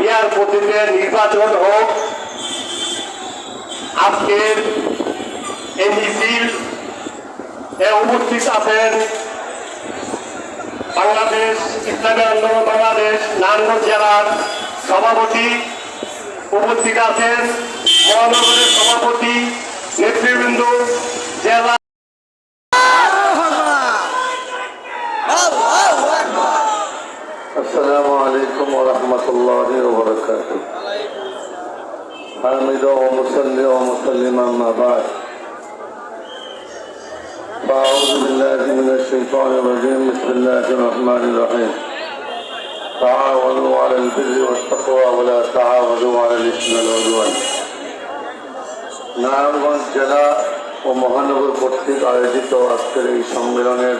বিয়ার পদ্ধতিতে নির্বাচন হোক। আজকের এই মিছিল এ উপস্থিত আছেন বাংলাদেশ ইসলামী আন্দোলন বাংলাদেশ নারায়ণগঞ্জ জেলার সভাপতি। উপস্থিত আছেন মহানগরের সভাপতি حامد ومصلي ومسلم أما بعد فأعوذ بالله من الشيطان الرجيم بسم الله الرحمن الرحيم تعاونوا على البر والتقوى ولا تعاونوا على الإثم والعدوان নারায়ণগঞ্জ জেলা ও মহানগর কর্তৃক আয়োজিত আজকের এই সম্মেলনের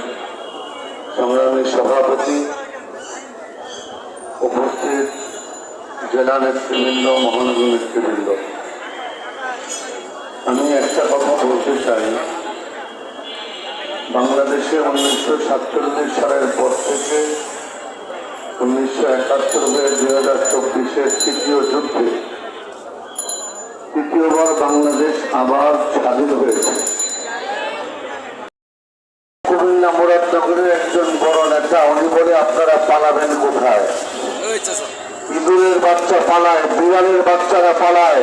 সংগ্রামী সভাপতি উপস্থিত জেলা নেতৃবৃন্দ মহানগর নেতৃবৃন্দ আমি একটা কথা বলতে চাই। বাংলাদেশে উনিশশো সাতচল্লিশ সালের পর থেকে উনিশশো একাত্তর হয়ে দুই হাজার চব্বিশের তৃতীয় যুদ্ধে তৃতীয়বার বাংলাদেশ আবার স্বাধীন হয়েছে। কুমিল্লা মুরাদনগরের একজন বড় নেতা উনি বলে আপনারা পালাবেন কোথায়? ইঁদুরের বাচ্চা পালায় বিড়ালের বাচ্চারা পালায়।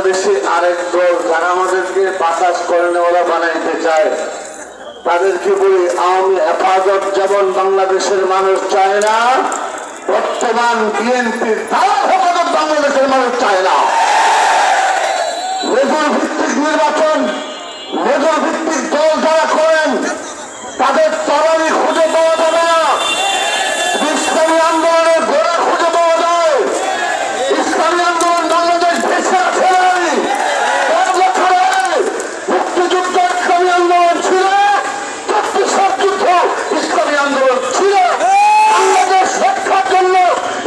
বাংলাদেশে আরেক দল যারা আমাদেরকে বাতাস করে নেওয়ালা বানাইতে চায়। তাদেরকে বলি, আওয়ামী হেফাজত যেমন বাংলাদেশের মানুষ চায় না, বর্তমান বিএনপির তারা হেফাজত বাংলাদেশের মানুষ চায় না। নির্বাচন মেজর ভিত্তিক দল যারা করেন তাদের তরারি খুঁজে পাওয়া যাবে না ইসলামী আন্দোলনের ঘোড়া খুঁজে পাওয়া যায় ইসলামী আন্দোলন বাংলাদেশ ভেসে আছে নাই। কয়েক বছরে মুক্তিযুদ্ধ ইসলামী আন্দোলন ছিল চব্বিশের যুদ্ধ ইসলামী আন্দোলন ছিল বাংলাদেশ রক্ষার জন্য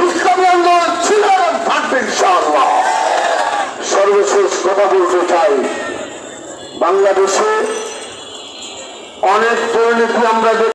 ইসলামী আন্দোলন ছিল এবং থাকবে ইনশাআল্লাহ সর্বশেষ কথা বলতে চাই বাংলাদেশে অনেক দুর্নীতি আমরা দেখি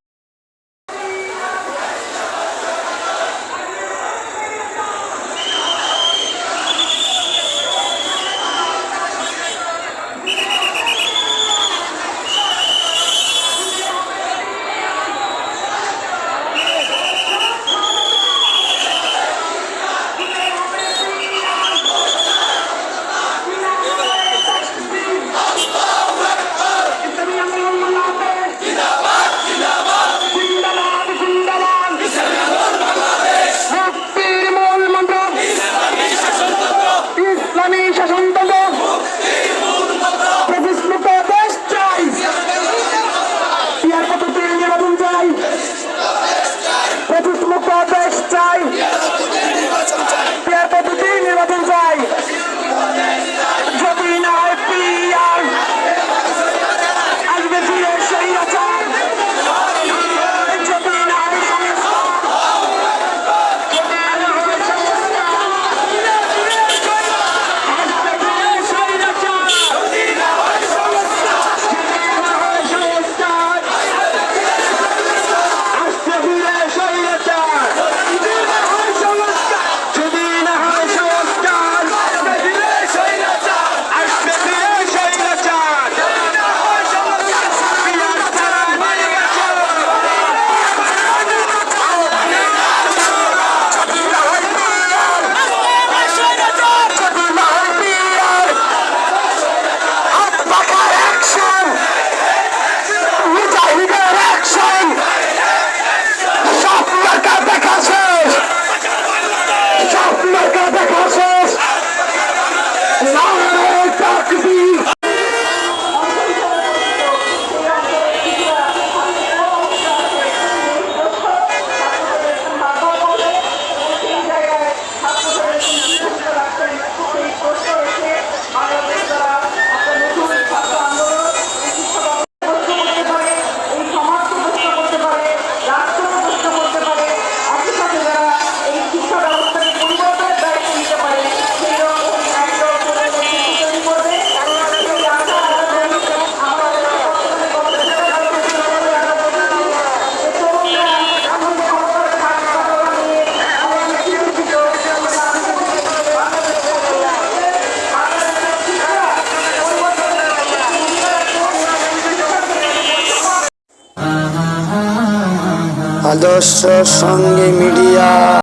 আদর্শ সঙ্গে মিডিয়া।